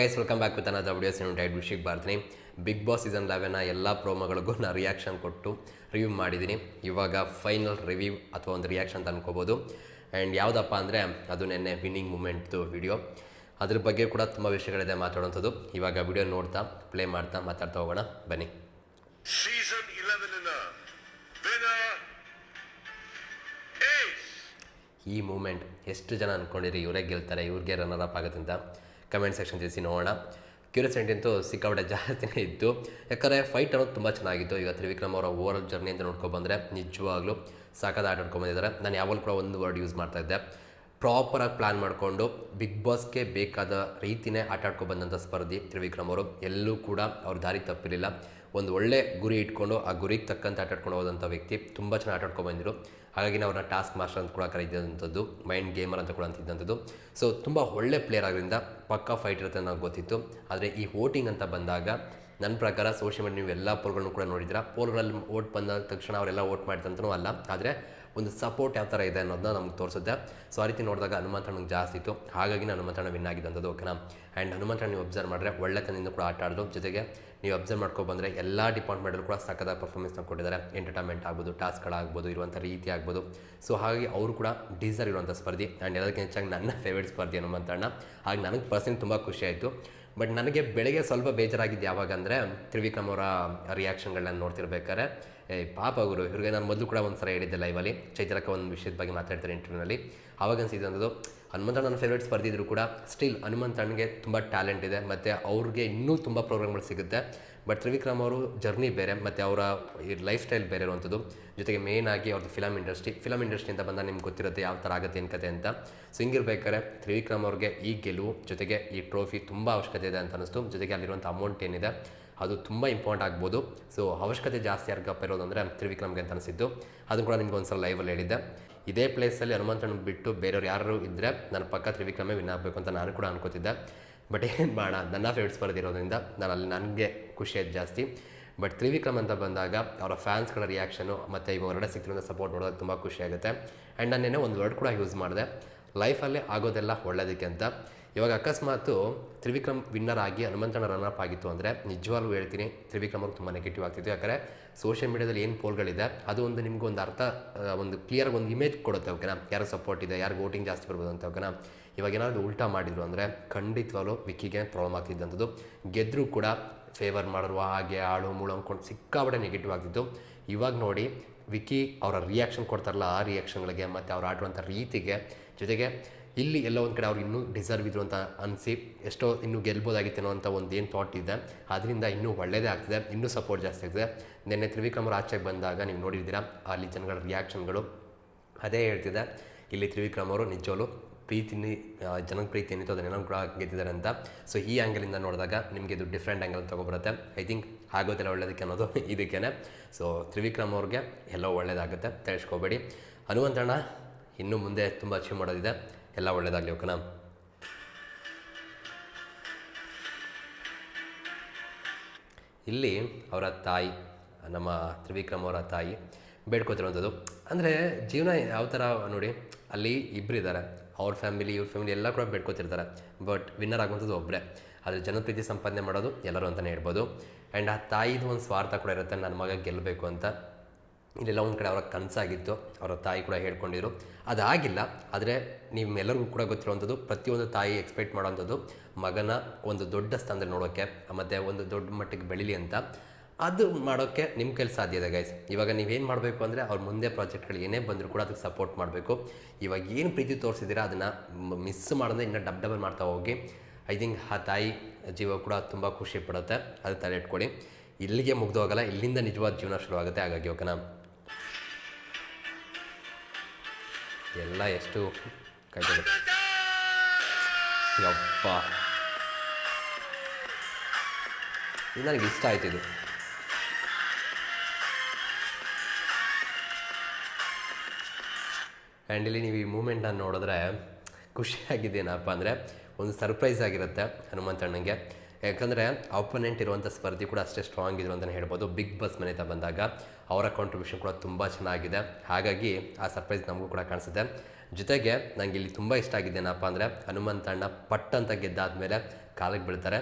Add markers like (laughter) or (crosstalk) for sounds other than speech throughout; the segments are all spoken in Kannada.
Guys welcome back with another videos Tide ವಿಷಯಕ್ಕೆ ಬರ್ತೀನಿ ಬಿಗ್ ಬಾಸ್ ಸೀಸನ್ ಲೆವೆನ್ನ ಎಲ್ಲ ಪ್ರೋಮೋಗಳಿಗೂ ನಾನು ರಿಯಾಕ್ಷನ್ ಕೊಟ್ಟು ರಿವ್ಯೂ ಮಾಡಿದ್ದೀನಿ. ಇವಾಗ ಫೈನಲ್ ರಿವ್ಯೂ ಅಥವಾ ಒಂದು ರಿಯಾಕ್ಷನ್ ಅಂತ ಅನ್ಕೋಬೋದು. ಆ್ಯಂಡ್ ಯಾವುದಪ್ಪ ಅಂದರೆ ಅದು ನೆನ್ನೆ ವಿನ್ನಿಂಗ್ ಮೂಮೆಂಟ್ದು ವಿಡಿಯೋ ಅದ್ರ ಬಗ್ಗೆ ಕೂಡ ತುಂಬ ವಿಷಯಗಳಿದೆ ಮಾತಾಡೋಂಥದ್ದು. ಇವಾಗ ವಿಡಿಯೋ ನೋಡ್ತಾ ಪ್ಲೇ ಮಾಡ್ತಾ ಮಾತಾಡ್ತಾ ಹೋಗೋಣ. ಬನ್ನಿ. Season 11 winner. Winner is ಈ ಮೂಮೆಂಟ್ ಎಷ್ಟು ಜನ ಅಂದ್ಕೊಂಡಿರಿ ಇವರೇ ಗೆಲ್ತಾರೆ ಇವ್ರಿಗೆ ರನ್ನರ್ ಅಪ್ ಆಗುತ್ತೆ ಅಂತ. ಕಮೆಂಟ್ ಸೆಕ್ಷನ್ ತಿಳಿಸಿ ನೋಡೋಣ. ಕ್ಯೂರಿಯಾಸಿಟಿ ಅಂತೂ ಸಿಕ್ಕಾಪಟ್ಟೆ ಜಾಸ್ತಿನೇ ಇತ್ತು. ಯಾಕಂದರೆ ಫೈಟ್ ಅನ್ನೋದು ತುಂಬ ಚೆನ್ನಾಗಿತ್ತು. ಈಗ ತ್ರಿವಿಕ್ರಮ್ ಅವರ ಓವರ್ ಜರ್ನಿ ಅಂತ ನೋಡ್ಕೊಬಂದರೆ ನಿಜವಾಗ್ಲೂ ಸಾಕಾದ ಆಟ ಆಡ್ಕೊಂಬಂದಿದ್ದಾರೆ ನಾನು ಯಾವಾಗಲೂ ಕೂಡ ಒಂದು ವರ್ಡ್ ಯೂಸ್ ಮಾಡ್ತಾ ಇದ್ದೆ. ಪ್ರಾಪರಾಗಿ ಪ್ಲ್ಯಾನ್ ಮಾಡಿಕೊಂಡು ಬಿಗ್ ಬಾಸ್ಗೆ ಬೇಕಾದ ರೀತಿಯೇ ಆಟ ಆಡ್ಕೊಬಂದಂಥ ಸ್ಪರ್ಧಿ ತ್ರಿವಿಕ್ರಮ್ ಅವರು. ಎಲ್ಲೂ ಕೂಡ ಅವ್ರ ದಾರಿ ತಪ್ಪಿರಲಿಲ್ಲ. ಒಂದು ಒಳ್ಳೆ ಗುರಿ ಇಟ್ಕೊಂಡು ಆ ಗುರಿಗೆ ತಕ್ಕಂತೆ ಆಟಾಡ್ಕೊಂಡು ಹೋದಂಥ ವ್ಯಕ್ತಿ ತುಂಬ ಚೆನ್ನಾಗಿ ಆಟ ಆಡ್ಕೊಂಡು ಬಂದಿರು. ಹಾಗಾಗಿ ಅವ್ರನ್ನ ಟಾಸ್ಕ್ ಮಾಸ್ಟರ್ ಅಂತ ಕೂಡ ಕರೀತಿದ್ದಂಥದ್ದು ಮೈಂಡ್ ಗೇಮರ್ ಅಂತ ಕೂಡ ಅಂತಿದ್ದಂಥದ್ದು. ಸೊ ತುಂಬ ಒಳ್ಳೆ ಪ್ಲೇಯರ್ ಆಗೋದ್ರಿಂದ ಪಕ್ಕಾ ಫೈಟ್ ಇರುತ್ತೆ ಅಂತ ನನಗೆ ಗೊತ್ತಿತ್ತು. ಆದರೆ ಈ ವೋಟಿಂಗ್ ಅಂತ ಬಂದಾಗ ನನ್ನ ಪ್ರಕಾರ ಸೋಷಿಯಲ್ ಮೀಡಿಯಾ ನೀವು ಎಲ್ಲ ಪೋಲ್ಗಳನ್ನು ಕೂಡ ನೋಡಿದ್ದೀರಾ. ಪೋಲ್ಗಳಲ್ಲಿ ಓಟ್ ಬಂದ ತಕ್ಷಣ ಅವರೆಲ್ಲ ಓಟ್ ಮಾಡಿದಂತನೂ ಅಲ್ಲ. ಆದರೆ ಒಂದು ಸಪೋರ್ಟ್ ಯಾವ ಥರ ಇದೆ ಅನ್ನೋದನ್ನ ನಮ್ಗೆ ತೋರಿಸುತ್ತೆ. ಸೊ ಆ ರೀತಿ ನೋಡಿದಾಗ ಹನುಮಂತಣ್ಣಗೆ ಜಾಸ್ತಿ ಇತ್ತು. ಹಾಗಾಗಿ ಹನುಮಂತಣ್ಣ ವಿನ್ ಆಗಿದ್ದಂಥದ್ದು ಓಕೆನಾ ಆ್ಯಂಡ್ ಹನುಮಂತಣ್ಣ ನೀವು ಅಬ್ಸರ್ವ್ ಮಾಡಿದ್ರೆ ಒಳ್ಳೆತನದಿಂದ ಕೂಡ ಆಟ ಆಡೋದು, ಜೊತೆಗೆ ನೀವು ಅಬ್ಸರ್ವ್ ಮಾಡ್ಕೊ ಬಂದರೆ ಎಲ್ಲ ಡಿಪಾರ್ಟ್ಮೆಂಟಲ್ಲೂ ಕೂಡ ಸಕ್ಕದಾಗಿ ಪರ್ಫಾರ್ಮೆನ್ಸ್ನ ಕೊಟ್ಟಿದ್ದಾರೆ. ಎಂಟರ್ಟೈನ್ಮೆಂಟ್ ಆಗ್ಬೋದು ಟಾಸ್ಕ್ಗಳಾಗ್ಬೋದು ಇರುವಂಥ ರೀತಿ ಆಗ್ಬೋದು. ಸೊ ಹಾಗಾಗಿ ಅವರು ಕೂಡ ಡೀಸರ್ ಇರುವಂಥ ಸ್ಪರ್ಧಿ. ಆ್ಯಂಡ್ ಎಲ್ಲದಕ್ಕಿಂತ ಹೆಚ್ಚಾಗಿ ನನ್ನ ಫೇವ್ರೇಟ್ ಸ್ಪರ್ಧಿ ಹನುಮಂತಣ್ಣ. ಹಾಗೆ ನನಗೆ ಪರ್ಸನ್ ತುಂಬ ಖುಷಿಯಾಯಿತು ಬಟ್ ನನಗೆ ಬೆಳಗ್ಗೆ ಸ್ವಲ್ಪ ಬೇಜಾರಾಗಿದ್ದು ಯಾವಾಗ ಅಂದರೆ ತ್ರಿವಿಕ್ರಮ್ ಅವರ ರಿಯಾಕ್ಷನ್ಗಳನ್ನ ನೋಡ್ತಿರ್ಬೇಕಾದ್ರೆ, ಏ, ಪಾಪ ಅವರು ಇವ್ರಿಗೆ ನಾನು ಮೊದಲು ಕೂಡ ಒಂದು ಸಲ ಹೇಳಿದ್ದೆ ಲೈವಲ್ಲಿ ಚೈತ್ರಕ್ಕ ಒಂದು ವಿಷಯದ ಬಗ್ಗೆ ಮಾತಾಡ್ತಾರೆ ಇಂಟರ್ವ್ಯೂನಲ್ಲಿ ಅವಾಗ ಅನ್ಸಿದ್ದು ಹನುಮಂತಣ್ಣ ನನ್ನ ಫೇವ್ರೇಟ್ ಸ್ಪರ್ಧಿದ್ರು ಕೂಡ ಸ್ಟಿಲ್ ಹನುಮಂತಣ್ಣಗೆ ತುಂಬ ಟ್ಯಾಲೆಂಟ್ ಇದೆ, ಮತ್ತು ಅವ್ರಿಗೆ ಇನ್ನೂ ತುಂಬ ಪ್ರೋಗ್ರಾಮ್ಗಳು ಸಿಗುತ್ತೆ. ಬಟ್ ತ್ರಿವಿಕ್ರಮ್ ಅವರು ಜರ್ನಿ ಬೇರೆ, ಮತ್ತು ಅವರ ಲೈಫ್ ಸ್ಟೈಲ್ ಬೇರೆ ಇರುವಂಥದ್ದು. ಜೊತೆಗೆ ಮೇನ್ ಆಗಿ ಅವ್ರದ್ದು ಫಿಲಮ್ ಇಂಡಸ್ಟ್ರಿ ಫಿಲಮ್ ಇಂಡಸ್ಟ್ರಿಯಿಂದ ಬಂದ ನಿಮ್ಗೆ ಗೊತ್ತಿರುತ್ತೆ ಯಾವ ಥರ ಆಗುತ್ತೆ ಏನು ಕತೆ ಅಂತ. ಸೊ ಹಿಂಗಿರ್ಬೇಕಾದ್ರೆ ತ್ರಿವಿಕ್ರಮ್ ಅವ್ರಿಗೆ ಈ ಗೆಲುವು, ಜೊತೆಗೆ ಈ ಟ್ರೋಫಿ ತುಂಬ ಅವಶ್ಯಕತೆ ಇದೆ ಅಂತ ಅನಿಸ್ತು ಜೊತೆಗೆ ಅಲ್ಲಿರುವಂಥ ಅಮೌಂಟ್ ಏನಿದೆ, ಅದು ತುಂಬ ಇಂಪಾರ್ಟೆಂಟ್ ಆಗ್ಬೋದು. ಸೊ ಅವಶ್ಯಕತೆ ಜಾಸ್ತಿ ಯಾರಿಗಪ್ಪ ಇರೋದು ಅಂದರೆ ತ್ರಿವಿಕ್ರಮ್ಗೆ ಅಂತ ಅನಿಸಿದ್ದು. ಅದನ್ನು ಕೂಡ ನಿಮ್ಗೆ ಒಂದು ಸಲ ಲೈವಲ್ಲಿ ಹೇಳಿದ್ದೆ. ಇದೇ ಪ್ಲೇಸಲ್ಲಿ ಹನುಮಂತನ ಬಿಟ್ಟು ಬೇರೆಯವ್ರು ಯಾರು ಇದ್ದರೆ ನನ್ನ ಪಕ್ಕ ತ್ರಿವಿಕ್ರಮೇ ವಿನ್ ಆಗಬೇಕು ಅಂತ ನಾನು ಕೂಡ ಅನ್ಕೋತಿದ್ದೆ. ಬಟ್ ಏನು ಮಾಡೋಣ ನನ್ನ ಫೇವ್ರೆಟ್ ಬರೆದಿರೋದ್ರಿಂದ ನಾನು ಅಲ್ಲಿ ನನಗೆ ಖುಷಿ ಆಯ್ತು ಜಾಸ್ತಿ. ಬಟ್ ತ್ರಿವಿಕ್ರಮ್ ಅಂತ ಬಂದಾಗ ಅವರ ಫ್ಯಾನ್ಸ್ಗಳ ರಿಯಾಕ್ಷನು ಮತ್ತು ಇವಾಗ ಹೊರಗಡೆ ಸಿಕ್ಕಿರೋ ಸಪೋರ್ಟ್ ನೋಡೋದು ತುಂಬ ಖುಷಿ ಆಗುತ್ತೆ. ಆ್ಯಂಡ್ ನಾನೇನೋ ಒಂದು ವರ್ಡ್ ಕೂಡ ಯೂಸ್ ಮಾಡಿದೆ ಲೈಫಲ್ಲೇ ಆಗೋದೆಲ್ಲ ಒಳ್ಳೇದಕ್ಕೆ ಅಂತ. ಇವಾಗ ಅಕಸ್ಮಾತು ತ್ರಿವಿಕ್ರಮ್ ವಿನ್ನರ್ ಆಗಿ ಹನುಮಂತನ ರನ್ನಪ್ ಆಗಿತ್ತು ಅಂದರೆ ನಿಜವಾಗ್ಲೂ ಹೇಳ್ತೀನಿ, ತ್ರಿವಿಕ್ರಮ್ ಅವ್ರಿಗೆ ತುಂಬ ನೆಗೆಟಿವ್ ಆಗ್ತಿತ್ತು. ಯಾಕಂದರೆ ಸೋಷಿಯಲ್ ಮೀಡ್ಯಾದಲ್ಲಿ ಏನು ಪೋಲ್ಗಳಿದೆ ಅದು ಒಂದು ನಿಮ್ಗೆ ಒಂದು ಅರ್ಥ ಒಂದು ಕ್ಲಿಯರ್ ಒಂದು ಇಮೇಜ್ ಕೊಡುತ್ತೆ ಓಕೆನಾ ಯಾರು ಸಪೋರ್ಟ್ ಇದೆ ಯಾರು ವೋಟಿಂಗ್ ಜಾಸ್ತಿ ಬರ್ಬೋದು ಅಂತ ಓಕೆನಾ ಇವಾಗ ಏನಾದರೂ ಉಲ್ಟಾ ಮಾಡಿದ್ರು ಅಂದರೆ ಖಂಡಿತವಾಗ್ಲೂ ವಿಕ್ಕಿಗೆ ಪ್ರಾಬ್ಲಮ್ ಆಗ್ತಿದ್ದಂಥದ್ದು. ಗೆದ್ದರೂ ಕೂಡ ಫೇವರ್ ಮಾಡಿರುವ ಹಾಗೆ ಆಳು ಮೂಳು ಅಂದ್ಕೊಂಡು ಸಿಕ್ಕಾಬಡೆ ನೆಗೆಟಿವ್ ಆಗ್ತಿತ್ತು. ಇವಾಗ ನೋಡಿ, ವಿಕ್ಕಿ ಅವರ ರಿಯಾಕ್ಷನ್ ಕೊಡ್ತಾರಲ್ಲ ಆ ರಿಯಾಕ್ಷನ್ಗಳಿಗೆ ಮತ್ತು ಅವ್ರು ಆಡುವಂಥ ರೀತಿಗೆ, ಜೊತೆಗೆ ಇಲ್ಲಿ ಎಲ್ಲೋ ಒಂದು ಕಡೆ ಅವ್ರು ಇನ್ನೂ ಡಿಸರ್ವ್ ಇದ್ರು ಅಂತ ಅನಿಸಿ ಎಷ್ಟೋ ಇನ್ನೂ ಗೆಲ್ಬೋದಾಗಿತ್ತೇನೋ ಅಂತ ಒಂದು ಏನು ಥಾಟ್ ಇದೆ. ಅದರಿಂದ ಇನ್ನೂ ಒಳ್ಳೆಯದೇ ಆಗ್ತಿದೆ, ಇನ್ನೂ ಸಪೋರ್ಟ್ ಜಾಸ್ತಿ ಆಗ್ತಿದೆ. ನಿನ್ನೆ ತ್ರಿವಿಕ್ರಮ್ ಆಚೆಗೆ ಬಂದಾಗ ನೀವು ನೋಡಿದ್ದೀರಾ ಅಲ್ಲಿ ಜನಗಳ ರಿಯಾಕ್ಷನ್ಗಳು ಅದೇ ಹೇಳ್ತಿದೆ. ಇಲ್ಲಿ ತ್ರಿವಿಕ್ರಮ್ ಅವರು ನಿಜವಲ್ಲೂ ಪ್ರೀತಿ ಜನಕ್ಕೆ ಪ್ರೀತಿ ಏನಿತ್ತು ಅದನ್ನೆಲ್ಲ ಕೂಡ ಗೆದ್ದಿದ್ದಾರೆ ಅಂತ. ಸೊ ಈ ಆ್ಯಂಗಲಿಂದ ನೋಡಿದಾಗ ನಿಮಗೆ ಇದು ಡಿಫ್ರೆಂಟ್ ಆ್ಯಂಗಲ್ ತೊಗೊಬರುತ್ತೆ. ಐ ಥಿಂಕ್ ಆಗೋದಿಲ್ಲ ಒಳ್ಳೇದಕ್ಕೆ ಅನ್ನೋದು (laughs) ಇದಕ್ಕೇ ಸೊ ತ್ರಿವಿಕ್ರಮ್ ಅವ್ರಿಗೆ ಎಲ್ಲೋ ಒಳ್ಳೇದಾಗುತ್ತೆ. ತಿಳಿಸ್ಕೋಬೇಡಿ ಹನುಮಂತಣ್ಣ, ಇನ್ನು ಮುಂದೆ ತುಂಬ ಅಚೀವ್ ಮಾಡೋದಿದೆ. ಎಲ್ಲ ಒಳ್ಳೇದಾಗಲಿ, ಓಕೆನಾ? ಇಲ್ಲಿ ಅವರ ತಾಯಿ, ನಮ್ಮ ತ್ರಿವಿಕ್ರಮ್ ಅವರ ತಾಯಿ ಬೇಡ್ಕೋತಿರುವಂಥದ್ದು. ಅಂದರೆ, ಜೀವನ ಯಾವ ಥರ ನೋಡಿ ಅಲ್ಲಿ ಇಬ್ಬರು ಇದ್ದಾರೆ ಅವ್ರ ಫ್ಯಾಮಿಲಿ ಇವ್ರ ಫ್ಯಾಮಿಲಿ ಎಲ್ಲ ಕೂಡ ಬೇಡ್ಕೊತಿರ್ತಾರೆ. ಬಟ್ ವಿನ್ನರ್ ಆಗುವಂಥದ್ದು ಒಬ್ಬರೇ ಆದರೆ ಜನಪ್ರೀತಿ ಸಂಪಾದನೆ ಮಾಡೋದು ಎಲ್ಲರೂ ಅಂತಲೇ ಹೇಳ್ಬೋದು. ಆ್ಯಂಡ್ ಆ ತಾಯಿದು ಒಂದು ಸ್ವಾರ್ಥ ಕೂಡ ಇರುತ್ತೆ, ನನ್ನ ಮಗ ಗೆಲ್ಲಬೇಕು ಅಂತ. ಇಲ್ಲೆಲ್ಲ ಒಂದು ಕಡೆ ಅವರ ಕನಸಾಗಿತ್ತು, ಅವರ ತಾಯಿ ಕೂಡ ಹೇಳ್ಕೊಂಡಿದ್ರು. ಅದಾಗಿಲ್ಲ, ಆದರೆ ನಿಮ್ಮೆಲ್ಲರಿಗೂ ಕೂಡ ಗೊತ್ತಿರುವಂಥದ್ದು, ಪ್ರತಿಯೊಂದು ತಾಯಿ ಎಕ್ಸ್ಪೆಕ್ಟ್ ಮಾಡೋವಂಥದ್ದು ಮಗನ ಒಂದು ದೊಡ್ಡ ಸ್ಥಾನದಲ್ಲಿ ನೋಡೋಕ್ಕೆ ಮತ್ತು ಒಂದು ದೊಡ್ಡ ಮಟ್ಟಿಗೆ ಬೆಳೀಲಿ ಅಂತ. ಅದು ಮಾಡೋಕ್ಕೆ ನಿಮ್ಮ ಕೈಲಿ ಸಾಧ್ಯ ಇದೆ ಗೈಸ್ ಇವಾಗ ನೀವೇನು ಮಾಡಬೇಕು ಅಂದರೆ ಅವ್ರ ಮುಂದೆ ಪ್ರಾಜೆಕ್ಟ್ಗಳು ಏನೇ ಬಂದರೂ ಕೂಡ ಅದಕ್ಕೆ ಸಪೋರ್ಟ್ ಮಾಡಬೇಕು. ಇವಾಗ ಏನು ಪ್ರೀತಿ ತೋರಿಸಿದ್ದೀರಾ ಅದನ್ನು ಮಿಸ್ ಮಾಡೋದೇ ಇನ್ನೂ ಡಬ್ ಡಬಲ್ ಮಾಡ್ತಾ ಹೋಗಿ. ಐ ಥಿಂಕ್ ಆ ತಾಯಿ ಜೀವ ಕೂಡ ತುಂಬ ಖುಷಿ ಪಡುತ್ತೆ. ಅದು ತಲೆ ಇಟ್ಕೊಳ್ಳಿ ಇಲ್ಲಿಗೆ ಮುಗ್ದೋಗಲ್ಲ, ಇಲ್ಲಿಂದ ನಿಜವಾದ ಜೀವನ ಶುರುವಾಗುತ್ತೆ. ಹಾಗಾಗಿ ಓಕೆನಾ ಎಲ್ಲ ಎಷ್ಟು ಕೈಗಳು ಯಪ್ಪ. ಇದು ನನಗೆ ಇಷ್ಟ ಆಯ್ತು ಆ್ಯಂಡ್ ಇಲ್ಲಿ ನೀವು ಈ ಮೂಮೆಂಟನ್ನು ನೋಡಿದ್ರೆ ಖುಷಿಯಾಗಿದ್ದೇನಪ್ಪ ಅಂದರೆ ಒಂದು ಸರ್ಪ್ರೈಸ್ ಆಗಿರುತ್ತೆ ಹನುಮಂತಣ್ಣಂಗೆ ಯಾಕಂದರೆ ಆಪೋನೆಂಟ್ ಇರುವಂಥ ಸ್ಪರ್ಧಿ ಕೂಡ ಅಷ್ಟೇ ಸ್ಟ್ರಾಂಗ್ ಇದ್ರು ಅಂತಲೇ ಹೇಳ್ಬೋದು. ಬಿಗ್ ಬಾಸ್ ಮನೆ ಬಂದಾಗ ಅವರ ಕಾಂಟ್ರಿಬ್ಯೂಷನ್ ಕೂಡ ತುಂಬ ಚೆನ್ನಾಗಿದೆ. ಹಾಗಾಗಿ ಆ ಸರ್ಪ್ರೈಸ್ ನಮಗೂ ಕೂಡ ಕಾಣಿಸುತ್ತೆ. ಜೊತೆಗೆ ನನಗೆ ಇಲ್ಲಿ ತುಂಬ ಇಷ್ಟ ಆಗಿದ್ದೇನಪ್ಪ ಅಂದರೆ ಹನುಮಂತಣ್ಣ ಪಟ್ ಅಂತ ಗೆದ್ದಾದ್ಮೇಲೆ ಕಾಲಿಗೆ ಬೀಳ್ತಾರೆ.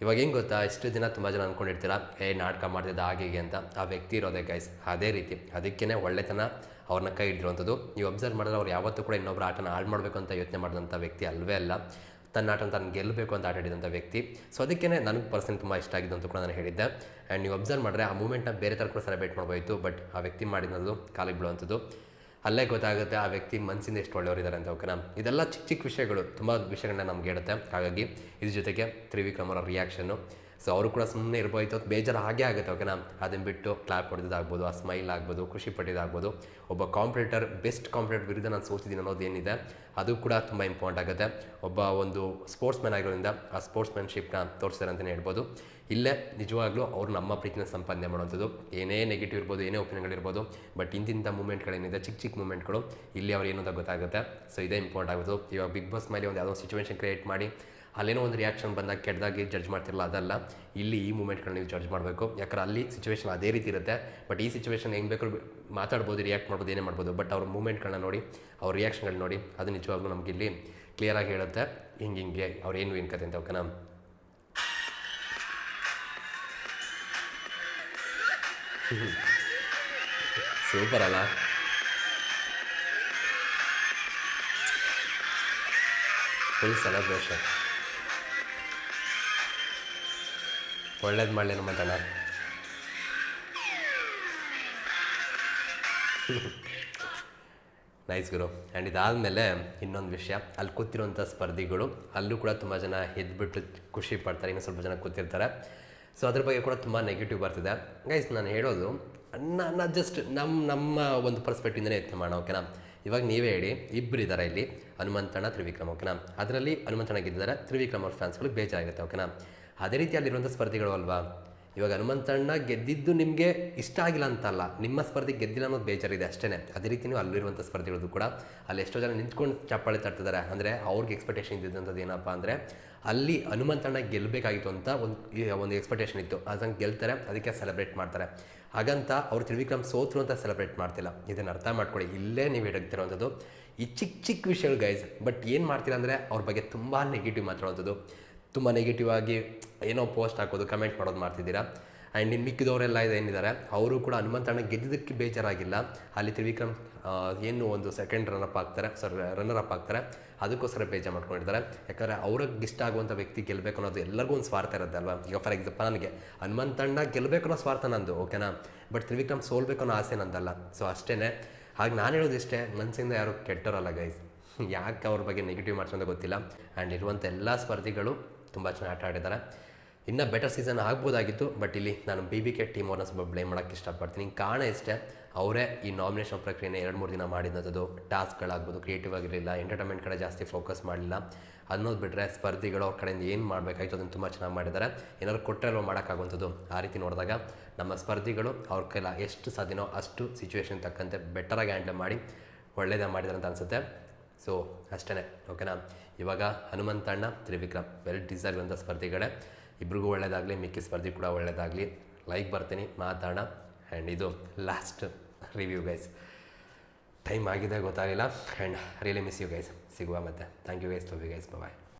ಇವಾಗ ಹೆಂಗೆ ಗೊತ್ತಾ? ಇಷ್ಟು ದಿನ ತುಂಬ ಜನ ಅಂದ್ಕೊಂಡಿರ್ತೀರ ಏ, ನಾಟಕ ಮಾಡ್ತಿದ್ದ ಹಾಗೆ ಹೀಗೆ ಅಂತ. ಆ ವ್ಯಕ್ತಿ ಇರೋದೇ ಗೈಸ್ ಅದೇ ರೀತಿ. ಅದಕ್ಕೇ ಒಳ್ಳೆತನ ಅವ್ರನ್ನ ಕೈ ಹಿಡಿದಿರುವಂಥದ್ದು. ನೀವು ಅಬ್ಸರ್ವ್ ಮಾಡಿದ್ರೆ ಅವ್ರು ಯಾವತ್ತೂ ಕೂಡ ಇನ್ನೊಬ್ಬರ ಆಟನ ಹಾಳು ಮಾಡಬೇಕು ಅಂತ ಯೋಚನೆ ಮಾಡಿದಂಥ ವ್ಯಕ್ತಿ ಅಲ್ವೇ ಅಲ್ಲ. ತನ್ನ ಆಟನ ತಾನು ಗೆಲ್ಲಬೇಕು ಅಂತ ಆಟ ಆಡಿದಂಥ ವ್ಯಕ್ತಿ. ಸೊ ಅದಕ್ಕೇ ನನಗೆ ಪರ್ಸನ್ ತುಂಬ ಇಷ್ಟ ಆಗಿದ್ದು ಅಂತ ಕೂಡ ನಾನು ಹೇಳಿದ್ದೆ. ಆ್ಯಂಡ್ ನೀವು ಅಬ್ಸರ್ವ್ ಮಾಡಿದ್ರೆ ಆ ಮೂಮೆಂಟ್ನ ಬೇರೆ ಥರ ಕೂಡ ಸೆಲೆಬ್ರೇಟ್ ಮಾಡ್ಬೋಯಿತು ಬಟ್ ಆ ವ್ಯಕ್ತಿ ಮಾಡಿದ್ದು ಕಾಲಿಗೆ ಬೀಳುವಂಥದ್ದು. ಅಲ್ಲೇ ಗೊತ್ತಾಗುತ್ತೆ ಆ ವ್ಯಕ್ತಿ ಮನಸ್ಸಿಂದ ಎಷ್ಟು ಒಳ್ಳೆಯವರಿದ್ದಾರೆ ಅಂತ ಓಕೆನಾ ಇದೆಲ್ಲ ಚಿಕ್ಕ ಚಿಕ್ಕ ವಿಷಯಗಳು, ತುಂಬ ವಿಷಯಗಳನ್ನ ನಮ್ಗೆ ಹೇಳುತ್ತೆ. ಹಾಗಾಗಿ ಇದ್ರ ಜೊತೆಗೆ ತ್ರಿವಿಕ್ರಮರ ರಿಯಾಕ್ಷನ್ನು ಸೊ ಅವರು ಕೂಡ ಸುಮ್ಮನೆ ಇರ್ಬೋಯ್ತು ಅದು ಬೇಜಾರು ಹಾಗೆ ಆಗುತ್ತೆ. ಓಕೆನಾ ಅದನ್ನು ಬಿಟ್ಟು ಕ್ಲಾಪ್ ಹೊಡೆದಾಗ್ಬೋದು ಆ ಸ್ಮೈಲ್ ಆಗ್ಬೋದು, ಖುಷಿ ಪಟ್ಟಿದ್ದಾಗ್ಬೋದು. ಒಬ್ಬ ಕಾಂಪಿಟೇಟರ್ ಬೆಸ್ಟ್ ಕಾಂಪಿಟೇಟರ್ ವಿರುದ್ಧ ನಾನು ಸೋತಿದ್ದೀನಿ ಅನ್ನೋದು ಏನಿದೆ, ಅದು ಕೂಡ ತುಂಬ ಇಂಪಾರ್ಟೆಂಟ್ ಆಗುತ್ತೆ. ಒಬ್ಬ ಒಂದು ಸ್ಪೋರ್ಟ್ಸ್ ಮ್ಯಾನ್ ಆಗಿರೋದ್ರಿಂದ ಆ ಸ್ಪೋರ್ಟ್ಸ್ ಮ್ಯಾನ್ಶಿಪ್ನ ತೋರಿಸ್ತಾರೆ ಅಂತಲೇ ಹೇಳ್ಬೋದು. ಇಲ್ಲೇ ನಿಜವಾಗ್ಲೂ ಅವರು ನಮ್ಮ ಪ್ರೀತಿನ ಸಂಪಾದನೆ ಮಾಡುವಂಥದ್ದು. ಏನೇ ನೆಗೆಟಿವ್ ಇರ್ಬೋದು, ಏನೇ ಒಪಿನಿಯನ್ಗಳಿರ್ಬೋದು ಬಟ್ ಇಂತಿಂಥ ಮೂಮೆಂಟ್ಗಳೇನಿದೆ ಚಿಕ್ಕ ಚಿಕ್ಕ ಮೂಮೆಂಟ್ಗಳು ಇಲ್ಲಿ ಅವ್ರು ಏನೋ ಗೊತ್ತಾಗುತ್ತೆ. ಸೊ ಇದೇ ಇಂಪಾರ್ಟೆಂಟ್ ಆಗೋದು. ಇವಾಗ ಬಿಗ್ ಬಾಸ್ ಮೇಲೆ ಒಂದು ಯಾವುದೋ ಸಿಚುವೇಶನ್ ಕ್ರಿಯೇಟ್ ಮಾಡಿ ಅಲ್ಲೇನೋ ಒಂದು ರಿಯಾಕ್ಷನ್ ಬಂದಾಗ ಕೆಟ್ಟದಾಗಿ ಜಡ್ಜ್ ಮಾಡ್ತಿರಲ್ಲ, ಅದಲ್ಲ. ಇಲ್ಲಿ ಈ ಮೂಮೆಂಟ್ಗಳನ್ನ ನೀವು ಜಡ್ಜ್ ಮಾಡಬೇಕು. ಯಾಕಂದ್ರೆ ಅಲ್ಲಿ ಸಿಚುವೇಶನ್ ಅದೇ ರೀತಿ ಇರುತ್ತೆ. ಬಟ್ ಈ ಸಿಚುವೇಶನ್ ಹೆಂಗೆ ಬೇಕಾದ್ರೂ ಮಾತಾಡ್ಬೋದು ರಿಯಾಕ್ಟ್ ಮಾಡ್ಬೋದು, ಏನೇ ಮಾಡ್ಬೋದು. ಬಟ್ ಅವ್ರ ಮೂಮೆಂಟ್ಗಳನ್ನ ನೋಡಿ, ಅವ್ರ ರಿಯಾಕ್ಷನ್ಗಳು ನೋಡಿ, ಅದು ನಿಜವಾಗ್ಲೂ ನಮ್ಗೆ ಇಲ್ಲಿ ಕ್ಲಿಯರಾಗಿ ಹೇಳುತ್ತೆ. ಹಿಂಗೆ ಹಿಂಗೆ ಅವ್ರು ಏನು ಏನು ಕತೆ ಅಂತ ಓಕೆನಾ? ಸೂಪರ್ ಅಲ್ಲ? ಫುಲ್ ಸೆಲೆಬ್ರೇಷನ್ ಒಳ್ಳೇದು ಮಾಡಲಿ ನಮ್ಮ ನೈಸ್ ಗುರು. ಆ್ಯಂಡ್ ಇದಾದಮೇಲೆ ಇನ್ನೊಂದು ವಿಷಯ. ಅಲ್ಲಿ ಕೂತಿರುವಂಥ ಸ್ಪರ್ಧಿಗಳು, ಅಲ್ಲೂ ಕೂಡ ತುಂಬ ಜನ ಎದ್ಬಿಟ್ಟು ಖುಷಿ ಪಡ್ತಾರೆ. ಇನ್ನೂ ಸ್ವಲ್ಪ ಜನ ಕೂತಿರ್ತಾರೆ. ಸೊ ಅದ್ರ ಬಗ್ಗೆ ಕೂಡ ತುಂಬ ನೆಗೆಟಿವ್ ಬರ್ತಿದೆ. ಗೈಸ್ ನಾನು ಹೇಳೋದು ನಾನು ಜಸ್ಟ್ ನಮ್ಮ ನಮ್ಮ ಒಂದು ಪರ್ಸ್ಪೆಕ್ಟಿಂದನೇ ಯತ್ನ ಮಾಡೋಣ ಓಕೆನಾ ಇವಾಗ ನೀವೇ ಹೇಳಿ ಇಬ್ಬರು ಇದ್ದಾರೆ ಇಲ್ಲಿ, ಹನುಮಂತಣ್ಣ, ತ್ರಿವಿಕ್ರಮ ಓಕೆನಾ ಅದರಲ್ಲಿ ಹನುಮಂತಣ್ಣ ಗೆದ್ದಿದ್ದಾರೆ, ತ್ರಿವಿಕ್ರಮ್ ಅವ್ರ ಫ್ಯಾನ್ಸ್ಗಳು ಬೇಜಾರಾಗುತ್ತೆ ಓಕೆನಾ ಅದೇ ರೀತಿ ಅಲ್ಲಿರುವಂಥ ಸ್ಪರ್ಧಿಗಳು ಅಲ್ವಾ? ಇವಾಗ ಹನುಮಂತಣ್ಣ ಗೆದ್ದಿದ್ದು ನಿಮಗೆ ಇಷ್ಟ ಆಗಿಲ್ಲ ಅಂತಲ್ಲ, ನಿಮ್ಮ ಸ್ಪರ್ಧೆ ಗೆದ್ದಿಲ್ಲ ಅನ್ನೋದು ಬೇಜಾರಿದೆ ಅಷ್ಟೇ ಅದೇ ರೀತಿ ನೀವು ಅಲ್ಲಿರುವಂಥ ಸ್ಪರ್ಧಿಗಳದ್ದು ಕೂಡ, ಅಲ್ಲಿ ಎಷ್ಟೋ ಜನ ನಿಂತ್ಕೊಂಡು ಚಪ್ಪಾಳೆ ತರ್ತಿದ್ದಾರೆ ಅಂದರೆ ಅವ್ರಿಗೆ ಎಕ್ಸ್ಪೆಕ್ಟೇಷನ್ ಇದ್ದಿದ್ದಂಥದ್ದು ಏನಪ್ಪ ಅಂದರೆ, ಅಲ್ಲಿ ಹನುಮಂತಣ್ಣ ಗೆಲ್ಲಬೇಕಾಗಿತ್ತು ಅಂತ ಒಂದು ಒಂದು ಎಕ್ಸ್ಪೆಕ್ಟೇಷನ್ ಇತ್ತು. ಅದಂಗೆ ಗೆಲ್ತಾರೆ, ಅದಕ್ಕೆ ಸೆಲೆಬ್ರೇಟ್ ಮಾಡ್ತಾರೆ. ಹಾಗಂತ ಅವ್ರು ತ್ರಿವಿಕ್ರಮ್ ಸೋತರು ಅಂತ ಸೆಲೆಬ್ರೇಟ್ ಮಾಡ್ತಿಲ್ಲ. ಇದನ್ನು ಅರ್ಥ ಮಾಡ್ಕೊಳ್ಳಿ. ಇಲ್ಲೇ ನೀವು ಹಿಡಿದಿರುವಂಥದ್ದು ಈ ಚಿಕ್ಕ ಚಿಕ್ಕ ವಿಷಯಗಳು ಗೈಸ್ ಬಟ್ ಏನು ಮಾಡ್ತೀರಾ ಅಂದರೆ ಅವ್ರ ಬಗ್ಗೆ ತುಂಬ ನೆಗೆಟಿವ್ ಮಾತಾಡೋವಂಥದ್ದು ತುಂಬ ನೆಗೆಟಿವ್ ಆಗಿ ಏನೋ ಪೋಸ್ಟ್ ಹಾಕೋದು ಕಮೆಂಟ್ ಮಾಡೋದು ಮಾಡ್ತಿದ್ದೀರಾ? ಆ್ಯಂಡ್ ಇನ್ನು ಮಿಕ್ಕಿದವರೆಲ್ಲ ಏನಿದ್ದಾರೆ? ಅವರು ಕೂಡ ಹನುಮಂತಣ್ಣ ಗೆದ್ದಿದ್ದಕ್ಕೆ ಬೇಜಾರಾಗಿಲ್ಲ. ಅಲ್ಲಿ ತ್ರಿವಿಕ್ರಮ್ ಏನು ಒಂದು ಸೆಕೆಂಡ್ ರನ್ನಪ್ ಆಗ್ತಾರೆ ಸರ್ ರನ್ನರ್ ಅಪ್ ಆಗ್ತಾರೆ. ಅದಕ್ಕೋಸ್ಕರ ಬೇಜಾರು ಮಾಡ್ಕೊಂಡಿದ್ದಾರೆ. ಯಾಕಂದರೆ ಅವ್ರಿಗೆ ಇಷ್ಟ ಆಗುವಂಥ ವ್ಯಕ್ತಿ ಗೆಲ್ಲಬೇಕು ಅನ್ನೋದು ಎಲ್ಲರಿಗೂ ಒಂದು ಸ್ವಾರ್ಥ ಇರುತ್ತೆ ಅಲ್ವಾ? ಈಗ ಫಾರ್ ಎಕ್ಸಾಂಪಲ್ ನನಗೆ ಹನುಮಂತಣ್ಣ ಗೆಲ್ಲಬೇಕು ಅನ್ನೋ ಸ್ವಾರ್ಥ ನಂದು ಓಕೆನಾ ಬಟ್ ತ್ರಿವಿಕ್ರಮ್ ಸೋಲ್ಬೇಕು ಅನ್ನೋ ಆಸೆ ನಂದಲ್ಲ. ಸೊ ಅಷ್ಟೇ ಹಾಗೆ ನಾನು ಹೇಳೋದಿಷ್ಟೇ ಮನಸ್ಸಿಂದ ಯಾರು ಕೆಟ್ಟರಲ್ಲ ಗೈಸ್ ಯಾಕೆ ಅವ್ರ ಬಗ್ಗೆ ನೆಗೆಟಿವ್ ಮಾಡ್ಸೋದು ಗೊತ್ತಿಲ್ಲ. ಆ್ಯಂಡ್ ಇರುವಂಥ ಎಲ್ಲ ಸ್ಪರ್ಧಿಗಳು ತುಂಬ ಚೆನ್ನಾಗಿ ಆಟ ಆಡಿದ್ದಾರೆ. ಇನ್ನೂ ಬೆಟರ್ ಸೀಸನ್ ಆಗ್ಬೋದಾಗಿತ್ತು ಬಟ್ ಇಲ್ಲಿ ನಾನು ಬಿ ಬಿ ಕೆ ಟೀಮ್ ಅವ್ರನ್ನ ಸ್ವಲ್ಪ ಬ್ಲೇಮ್ ಮಾಡೋಕ್ಕೆ ಇಷ್ಟಪಡ್ತೀನಿ. ಕಾರಣ ಇಷ್ಟೇ, ಅವರೇ ಈ ನಾಮಿನೇಷನ್ ಪ್ರಕ್ರಿಯೆನ ಎರಡು ಮೂರು ದಿನ ಮಾಡಿದಂಥದ್ದು ಟಾಸ್ಕ್ಗಳಾಗ್ಬೋದು ಕ್ರಿಯೇಟಿವ್ ಆಗಿರಲಿಲ್ಲ ಎಂಟರ್ಟೈನ್ಮೆಂಟ್ ಕಡೆ ಜಾಸ್ತಿ ಫೋಕಸ್ ಮಾಡಲಿಲ್ಲ. ಅನ್ನೋದು ಬಿಟ್ಟರೆ ಸ್ಪರ್ಧಿಗಳು ಅವ್ರ ಕಡೆಯಿಂದ ಏನು ಮಾಡಬೇಕಾಯ್ತು ಅದನ್ನು ತುಂಬ ಚೆನ್ನಾಗಿ ಮಾಡಿದ್ದಾರೆ. ಏನಾದ್ರು ಕೊಟ್ಟರೆ ಮಾಡೋಕ್ಕಾಗುವಂಥದ್ದು ಆ ರೀತಿ ನೋಡಿದಾಗ ನಮ್ಮ ಸ್ಪರ್ಧಿಗಳು ಅವ್ರ ಕೈಲ ಎಷ್ಟು ಸಾಧ್ಯನೋ ಅಷ್ಟು ಸಿಚುವೇಶನ್ ತಕ್ಕಂತೆ ಬೆಟರಾಗಿ ಹ್ಯಾಂಡಲ್ ಮಾಡಿ ಒಳ್ಳೆಯದೇ ಮಾಡಿದಾರೆ ಅಂತ ಅನಿಸುತ್ತೆ. ಸೊ ಅಷ್ಟೇ ಓಕೆನಾ ಇವಾಗ ಹನುಮಂತಣ್ಣ, ತ್ರಿವಿಕ್ರಮ್ ವೆಲ್ ಡಿಸರ್ವ್ ಸ್ಪರ್ಧಿಗಳೇ. ಇಬ್ರಿಗೂ ಒಳ್ಳೆಯದಾಗಲಿ ಮಿಕ್ಕಿ ಸ್ಪರ್ಧಿ ಕೂಡ ಒಳ್ಳೆಯದಾಗಲಿ ಲೈಕ್ ಬರ್ತೀನಿ, ಮಾತಾಡೋಣ. ಆ್ಯಂಡ್ ಇದು ಲಾಸ್ಟ್ ರಿವ್ಯೂ ಗೈಸ್ ಟೈಮ್ ಆಗಿದೆ, ಗೊತ್ತಾಗಿಲ್ಲ. And really miss you guys ಸಿಗುವ ಮತ್ತೆ. Thank you guys love you guys bye